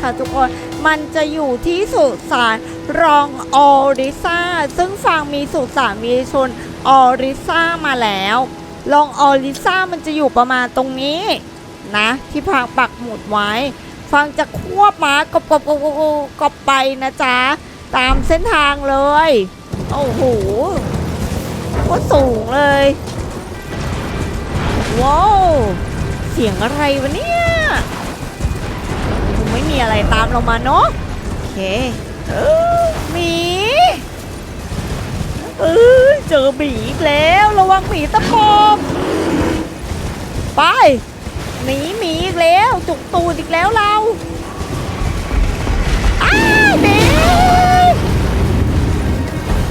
นะคะทุกคน มันจะอยู่ที่สุสานรองออริซาซึ่งฟังมีสุสานมีชนออริซามาแล้วรองออริซามันจะอยู่ประมาณตรงนี้นะที่พังปักหมุดไว้ ฟังจะควบม้ากบกบกบกบไปนะจ๊ะ ตามเส้นทางเลย โอ้โหโคตรสูงเลย ว้าว เสียงอะไรวะเนี่ย ไม่มีอะไรตามเรามาเนาะโอเคเออหมีเออเจอหมีอีกแล้วระวังหมีตะปบไปหนีหมีอีกแล้วจุกตูดอีกแล้วเราอ้าวหมี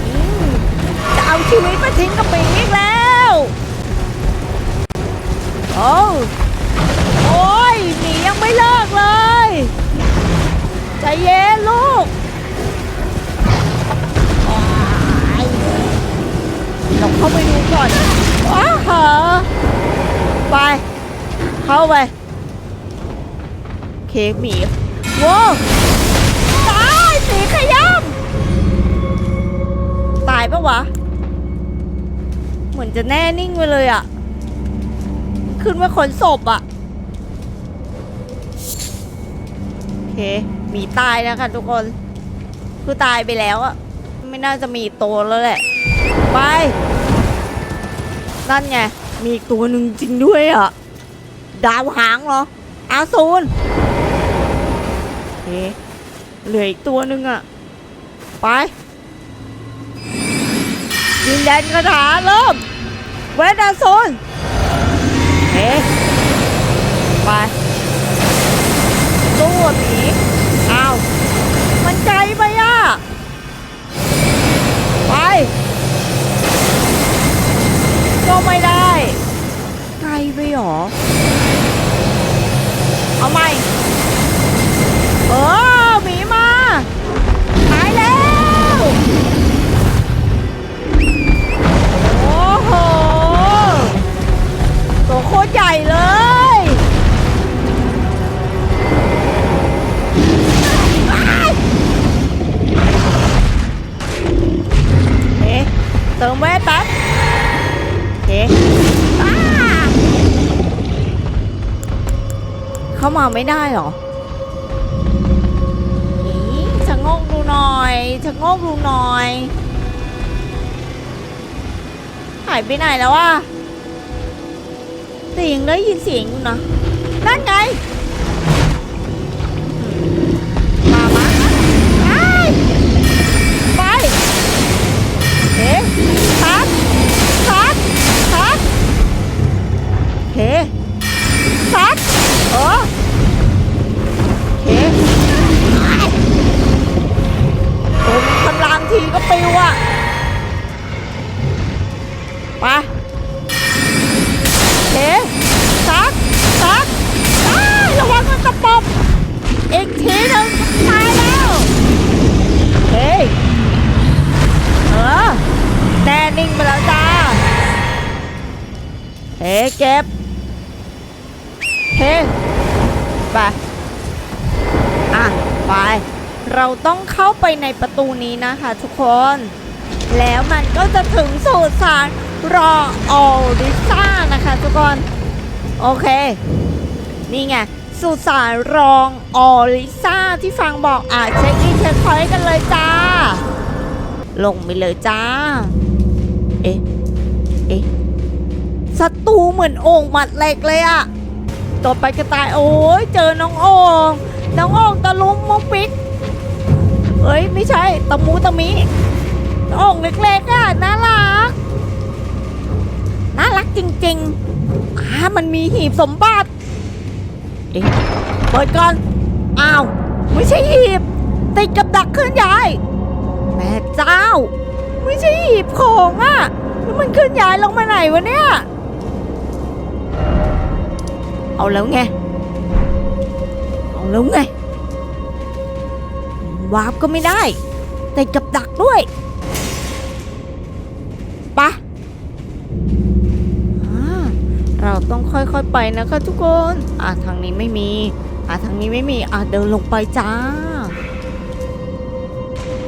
อืมจะเอาชีวิตมาทิ้งกับหมีอีกแล้วโอ้ เราเข้าไปดูก่อนว้าเหอไป เข้าไป เค้กหมีว้าตายหมีขย้ำตายปะวะ เหมือนจะแน่นิ่งไปเลยอะขึ้นมาขนศพอะโอเคหมีตายแล้วค่ะทุกคน คือตายไปแล้วอะ ไม่น่าจะมีตัวแล้วแหละ ไป นั่นไง มีอีกตัวหนึ่งจริงด้วยอะดาวหางเหรอ อาซูนโอเคเหลืออีกตัวหนึ่งอะไปยิงแดนกระถาเริ่มเวทอาซูนเอ๊ะไป ไม่ได้ ไกลไปหรอ เอาใหม่ เออ เข้ามาไม่ได้เหรออีชะงกดูหน่อยชะโงกดูหน่อย หายไปไหนแล้ววะเสียงได้ยินเสียงอยู่นะนั่นไงมามาไป ไปเฮ้ทัดทัดทัดเฮ้ทัด เออเฮ้โอ้กำลังทีก็ปิวอะไปเฮ้ซักซักอ้ายระวังมันกระปบอีกทีหนึ่งตายแล้วเฮ้ยเออแน่นิ่งไปแล้วจ้าเฮ้เก็บ เฮ้ไปอะไป เราต้องเข้าไปในประตูนี้นะคะทุกคน แล้วมันก็จะถึงสุสานรอออริซ่านะคะทุกคน โอเค นี่ไงสุสานรองออริซ่าที่ฟังบอกอะเช็คอินเช็คพอยต์กันเลยจ้า ลงไปเลยจ้า เอ๊ะ เอ๊ะศัตรูเหมือนโอ่งหมัดเหล็กเลยอะ ต่อไปกระต่ายโอ้ยเจอน้องโอ่งน้องโอ่งตะลุมมุกปิกเอ้ยไม่ใช่ตะมูตะมิโอ่งเล็กๆอะน่ารักน่ารักจริงๆอ่ามันมีหีบสมบัติเอ๊ะเปิดก่อนอ้าวไม่ใช่หีบติดกับดักเคลื่อนย้ายแม่เจ้า ไม่ใช่หีบของอะแล้วมันเคลื่อนย้ายลงมาไหนวะเนี่ย เอาแล้วไง เอาแล้วไงวาร์ปก็ไม่ได้ติดกับดักด้วยปะอ่าเราต้องค่อยๆไปนะคะทุกคน อะทางนี้ไม่มี อะทางนี้ไม่มี อะเดินลงไปจ้า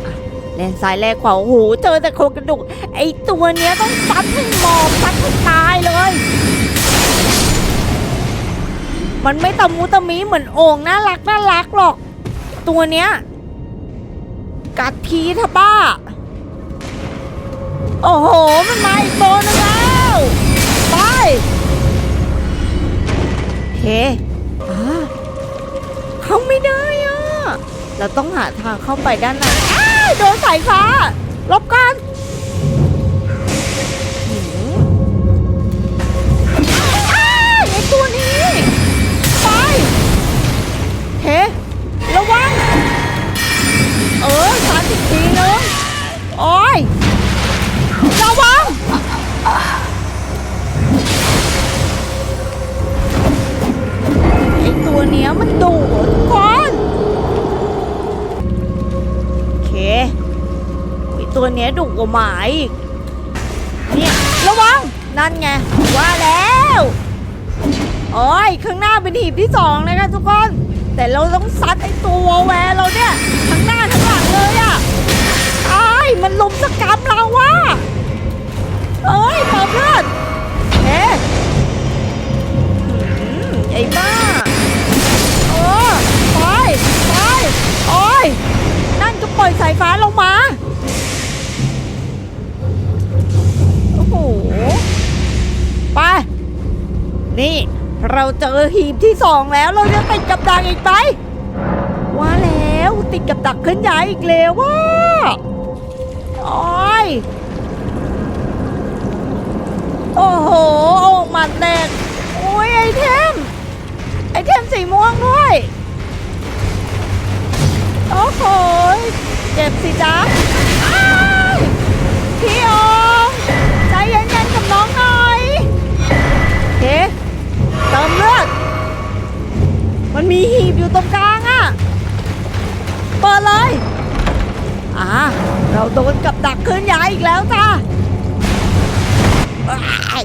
อะแลนซ้ายแลกขวาโอ้โหเจอแต่โครงกระดูก ไอตัวเนี้ยต้องซัดให้หมอบซัดให้ตายเลย มันไม่ตะมูตะมีเหมือนโอ่งน่ารักน่ารักหรอก ตัวเนี้ยกัดทีเถอะป้า โอ้โห มันมาอีกตัวนึงแล้วไปโอเคอ่าเขาไม่ได้อะเราต้องหาทางเข้าไปด้านในโดนสายฟ้าลบกัน ว่าหมาอีก เนี่ยระวัง นั่นไง ว่าแล้วโอ้ยข้างหน้าเป็นหีบที่สองนะคะทุกคน แต่เราต้องซัดไอตัวแวร์เราเนี่ยทั้งหน้าทั้งหลังเลยอะไอ้ายมันลุมสกรรมเราว่ะเอ้ยเปาเพื่อนเอ๊ะไอ้บ้าโอ้ไปไปโอ้ยนั่นก็ปล่อยสายฟ้าลงมา นี่ เราเจอหีบที่สองแล้วเราจะติดกับดักอีกไหมว่าแล้วติดกับดักขึ้นย้ายอีกแล้วว่าโอ้ยโอ้โหโอ่งหมัดแดงโอ้ยไอเทม ไอเทมสีม่วงด้วย โอ้โหเจ็บสิจ๊ะอ้ายพี่โอ มันมีหีบอยู่ตรงกลางอะเปิดเลย อ่า เราโดนกับดักขึ้นย้ายอีกแล้วจ้าว้าย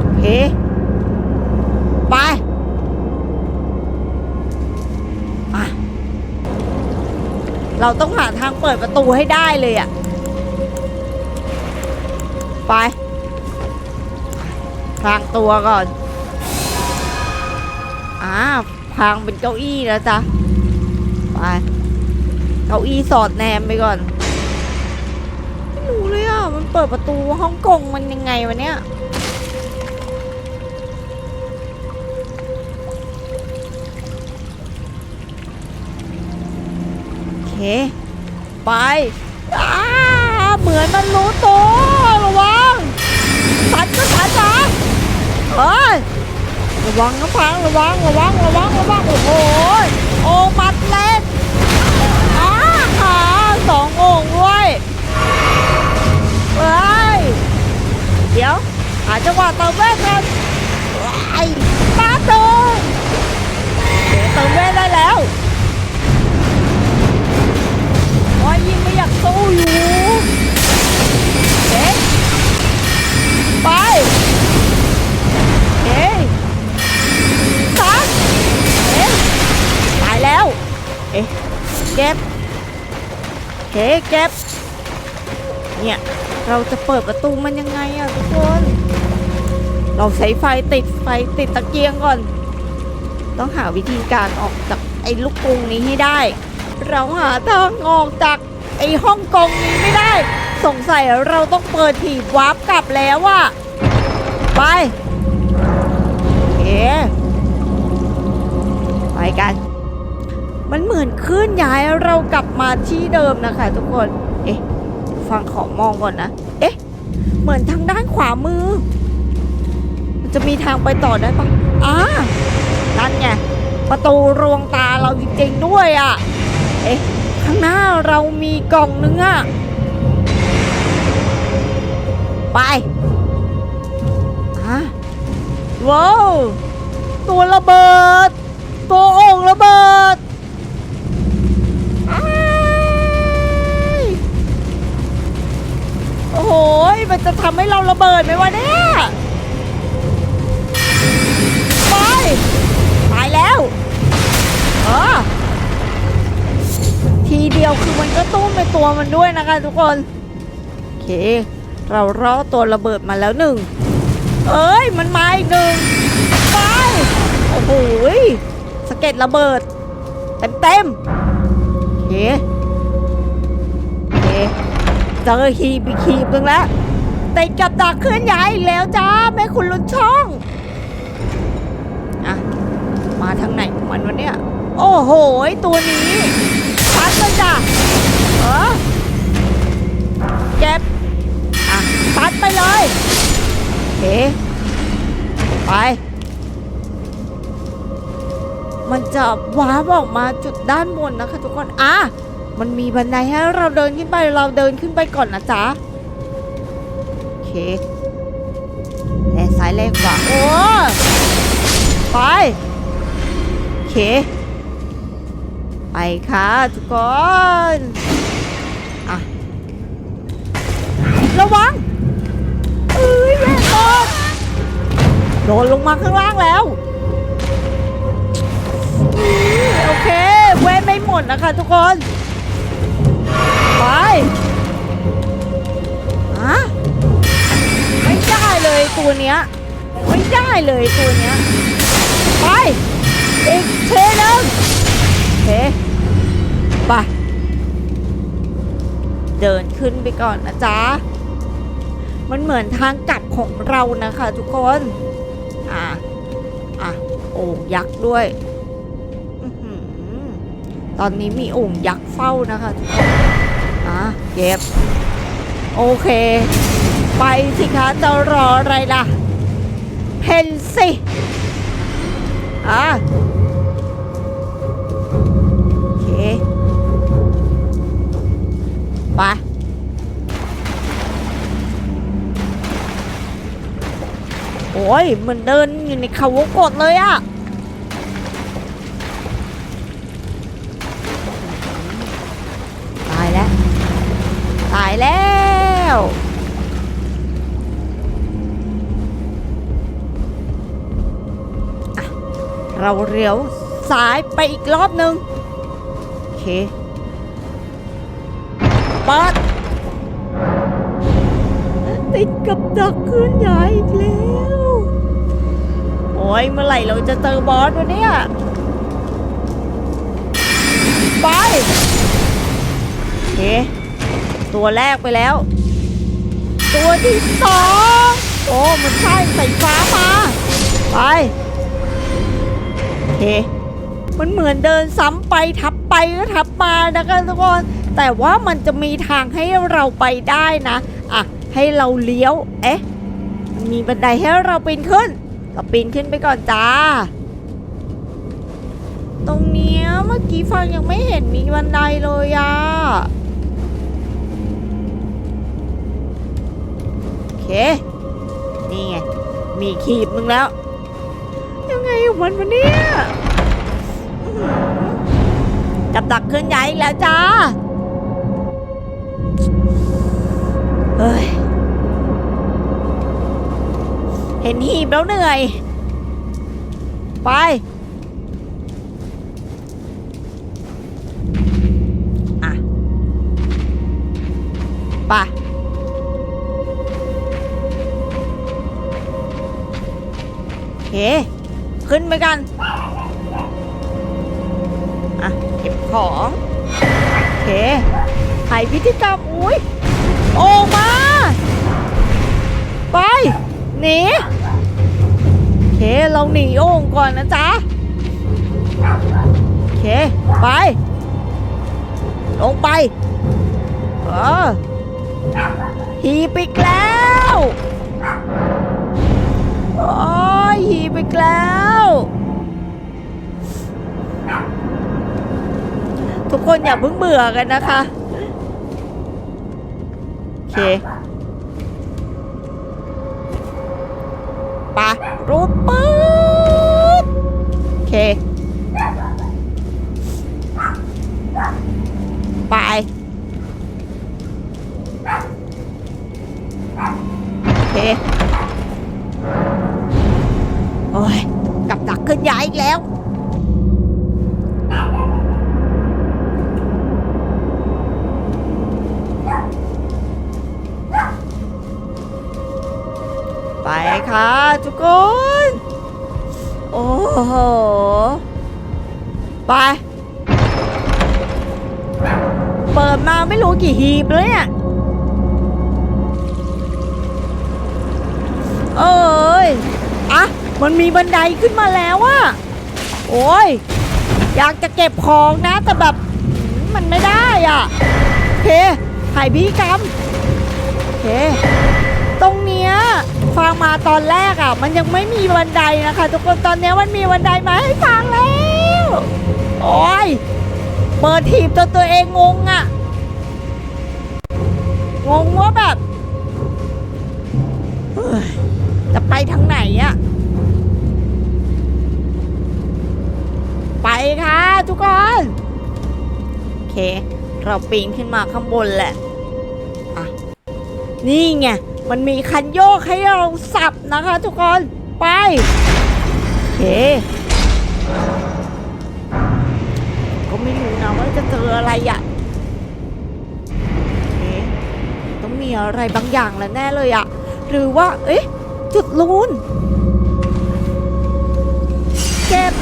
โอเคไปมาเราต้องหาทางเปิดประตูให้ได้เลยอะไปพรางตัวก่อน อ่าพรางเป็นเก้าอี้แล้วจ้ะไปเก้าอี้สอดแนมไปก่อนไม่รู้เลยอะมันเปิดประตูฮ่องกงมันยังไงวะเนี่ยโอเค ไปอ้าเหมือนมันรู้ตัวระวังสันก็สันจ้ะเฮ้ย ระวังนะพังระวังระวังระวังระวังโอ้โหโอ้มัดเล่นอ้าขาสององด้วยเฮ้ยเดี๋ยวหาจังหวะเติมเวทกันไอ้ตาเติมเติมเวทได้แล้วโอ้ยยิงไม่อยากสู้อยู่เอ๊ะ เอ๊ะเก็บเนี่ย เราจะเปิดประตูมันยังไงอะทุกคน เราใช้ไฟติดไฟติดตะเกียงก่อน ต้องหาวิธีการออกจากไอ้ลูกกรงนี้ให้ได้ เราหาทางออกจากไอ้ห้องกรงนี้ไม่ได้ สงสัยเราต้องเปิดถีบวาร์ปกลับแล้วอะไปเอ๊ไปกัน มันเหมือนคลื่นย้ายเรากลับมาที่เดิมนะคะ ทุกคน เอ๊ะ ฟังขอมองก่อนนะ เอ๊ะ เหมือนทางด้านขวามือ มันจะมีทางไปต่อได้ปะอ่านั่นไง ประตูรวงตาเราจริงๆด้วยอะ่ะ เอ๊ะ ข้างหน้าเรามีกล่องนึงอะ่ะ ไปอะว้าวตัวระเบิด ตัวโอ่งระเบิดันจะทำให้เราระเบิดไหมวะเนี่ยไปตายแล้วเออทีเดียวคือมันก็ตุ้มไปตัวมันด้วยนะคะทุกคนโอเค เรารอตัวระเบิดมาแล้วหนึ่งเอ้ยมันมาอีกหนึ่งไปโอ้โหสเก็ตระเบิด เต็มเต็มโอเคเคเจอคีบีคีบนึงแล้ว ติดกับดักเคลื่อนย้ายอีกแล้วจ้าแม่คุณลุนช่องอะมาทางไหนมันวะเนี่ยโอ้โหตัวนี้ชัดเลยจ้ะเออเก็บอะตัดไปเลยโอเคไป มันจะว้าบออกมาจุดด้านบนนะคะทุกคนอะมันมีบันไดให้เราเดินขึ้นไปเราเดินขึ้นไปก่อนนะจ๊ะ แลซ้ายแลขวาโอ้ไป โอเค ไปค่ะทุกคน อะ ระวังเอ้ยแม่โดนโดนลงมาข้างล่างแล้ว โอเค เว้นไม่หมดนะคะทุกคน ไป เลยตัวเนี้ยไม่ได้เลยตัวเนี้ยไปอีกเทนึงโอเคไปเดินขึ้นไปก่อนนะจ๊ะมันเหมือนทางกลับของเรานะคะทุกคนอะอะโอ่งยักษ์ด้วยตอนนี้มีโอ่งยักษ์เฝ้านะคะทุกคนอะเก็บโอเค ไปสิคะจะรออะไรล่ะ เพนสิอะโอเค ไปโอ้ยเหมือนเดินอยู่ในเขาวงกดเลยอะตายแล้ว ตายแล้ว เราเลี้ยวซ้ายไปอีกรอบหนึ่งโอเคเปิดติดกับดักเคลื่อนย้ายอีกแล้ว โอ้ยเมื่อไหร่เราจะเจอบอสวะเนี่ย ไป โอเค ตัวแรกไปแล้ว ตัวที่สองโอ้ มันใช่ใส่ฟ้ามา ไป มันเหมือนเดินซ้ำไปทับไปก็ทับมานะคะทุกคนแต่ว่ามันจะมีทางให้เราไปได้นะอะให้เราเลี้ยวเอ๊ะมันมีบันไดให้เราปีนขึ้น ก็ปีนขึ้นไปก่อนจ้า ตรงเนี้ยเมื่อกี้ฟังยังไม่เห็นมีบันไดเลยอะโอเค นี่ไง มีขีบนึงแล้ว ของมันวะเนี่ยอื้อหือกับดักเคลื่อนย้ายอีกแล้วจ้า เฮ้ย เห็นหีบแล้วเหนื่อย ไป อะ ไปโอเค ขึ้นไปกัน อะ เก็บของ โอเคไขพิธีกรรม อุ้ยโอมา ไป หนี โอเค เราหนีโอ่งก่อนนะจ๊ะ โอเค ไป ลงไป เออหีบอีกแล้ว โอ้ยหีบอีกแล้ว ทุกคนอย่าเพิ่งเบื่อกันนะคะ โอเคปะรูปปื๊ดโอเค ไปโอเค โอ้ย นย้ายแล้ว ไปค่ะทุกคน โอ้โห ไป เปิดมาไม่รู้กี่ฮีบเลยเนี่ยเอ้ย อะ มันมีบันไดขึ้นมาแล้วอะโอ้ย อยากจะเก็บของนะ แต่แบบมันไม่ได้อะเคหายพี่กรรมเค ตรงเนี้ยฟังมาตอนแรกอะมันยังไม่มีบันไดนะคะ ทุกคนตอนเนี้ยมันมีบันไดมาให้ฟังแล้วโอ้ยเปิดทีบจนตัวเองงงอะงงว่าแบบเฮ้ยจะไปทางไหนอะ ไปค่ะทุกคนโอเค เราปีนขึ้นมาข้างบนแหละอะนี่ไงมันมีคันโยกให้เราสับนะคะ ทุกคนไปโอเคก็ไม่รู้นะว่าจะเจออะไรอะโอเคต้องมีอะไรบางอย่างแล้วแน่เลยอะหรือว่า เอ๊ะ จุดลูนเก็บ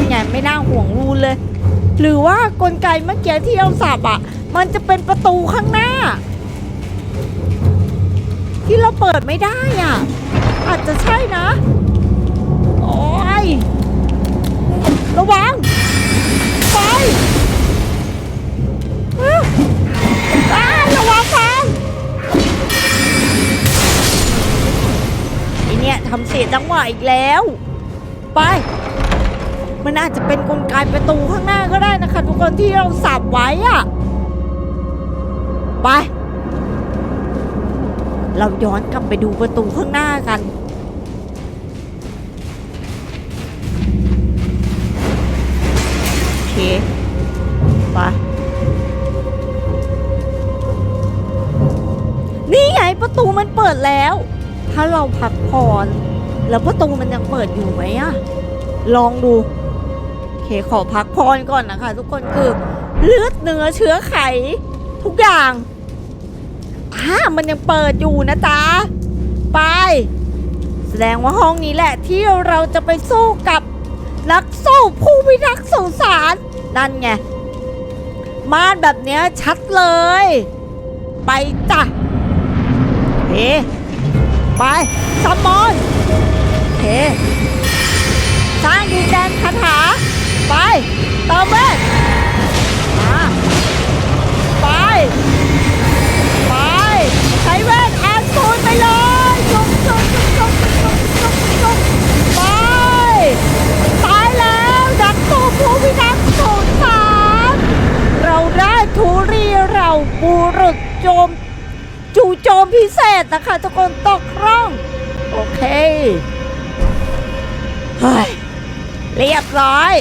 นั่นไงไม่น่าห่วงรูนเลย หรือว่ากลไกเมื่อกี้ที่เราสับอะ มันจะเป็นประตูข้างหน้า ที่เราเปิดไม่ได้อะ อาจจะใช่นะโอ้ยระวังไปอ้าวระวังฟังไอเนี่ยทำเสียจังหวะอีกแล้ว ไป มันอาจจะเป็นกลไกประตูข้างหน้าก็ได้นะคะ ทุกคนที่เราสับไว้อะไป เราย้อนกลับไปดูประตูข้างหน้ากันโอเคไปนี่ไงประตูมันเปิดแล้ว ถ้าเราพักผ่อนแล้วประตูมันยังเปิดอยู่ไหมอะลองดู เคขอพักพรก่อนนะคะ ทุกคนคือเลือดเนื้อเชื้อไข ทุกอย่างอ่ามันยังเปิดอยู่นะจ๊ะ ไป แสดงว่าห้องนี้แหละที่เราจะไปสู้กับนักสู้ผู้พิทักษ์สุสานนั่นไงมาดแบบเนี้ยชัดเลย ไปจ้ะเฮไปซัมมอนเฮสร้างดินแดนคาถา ไปเติมเวทมาไป ไป ใช้เวทแอนซูนไปเลยจุกจุกจุกจุกจุกจุกจุกไปตายแล้วดักสู้ผู้พิทักษ์สุสานเราได้ทุรีเราบุรุษโจมจู่โจมพิเศษนะคะทุกคนตกร่อง โอเค เฮ้ย เรียบร้อย